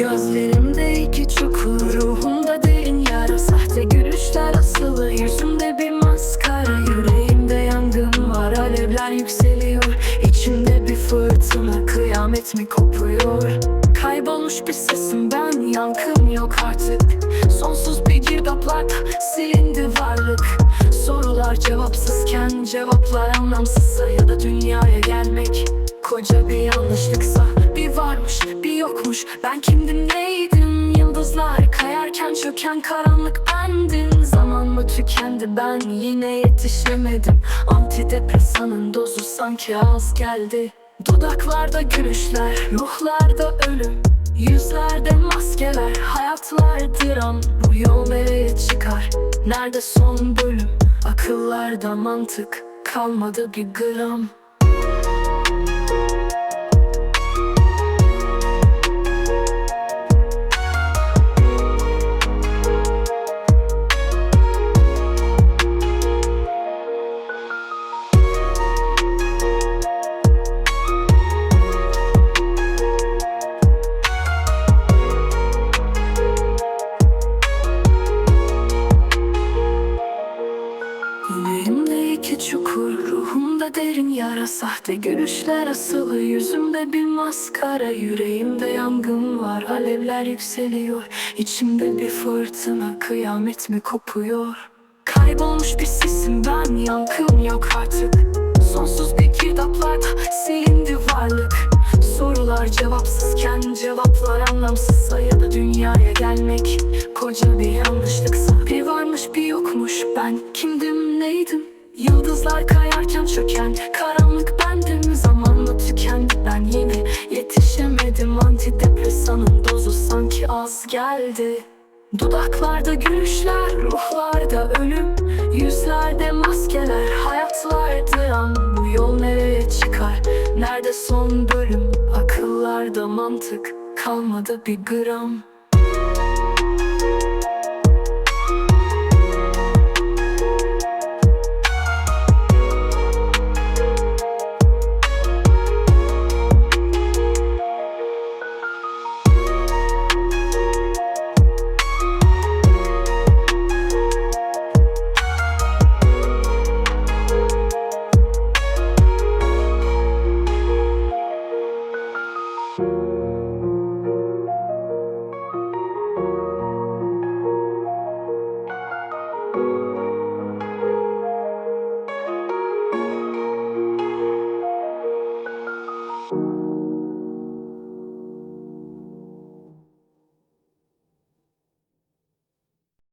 Gözlerimde iki çukur Ruhumda derin yara. Sahte gülüşler asılı Yüzümde bir maskara. Yüreğimde yangın var Alevler yükseliyor. İçimde bir fırtına Kıyamet mi kopuyor? Kaybolmuş bir sesim ben Yankım yok artık. Sonsuz bir girdaplarda Silindi varlık. Sorular cevapsızken Cevaplar anlamsızsa Ya da dünyaya gelmek Koca bir yanlışlıksa varmış bir yokmuş. Ben kimdim neydim? Yıldızlar kayarken çöken karanlık bendim Zamanla tükendi? Ben yine yetişemedim. Antidepresanın dozu sanki az geldi. Dudaklarda gülüşler, ruhlarda ölüm. Yüzlerde maskeler, hayatlar dram Bu yol nereye çıkar, nerede son bölüm? Akıllarda mantık, kalmadı bir gram derin yara Sahte gülüşler asılı, yüzümde bir maskara Yüreğimde yangın var, alevler yükseliyor. İçimde bir fırtına, kıyamet mi kopuyor? Kaybolmuş bir sesim ben, yankım yok artık. Sonsuz bir girdaplarda silindi varlık. Sorular cevapsızken cevaplar anlamsızsa Ya da dünyaya gelmek. Koca bir yanlışlıksa Bir varmış bir yokmuş. Ben kimdim neydim Yıldızlar kayarken çöken karanlık bendim Zamanla tükendi. Ben yine yetişemedim Antidepresanın dozu sanki az geldi. Dudaklarda gülüşler, ruhlarda ölüm Yüzlerde maskeler, hayatlar dram Bu yol nereye çıkar, nerede son bölüm? Akıllarda mantık, kalmadı bir gram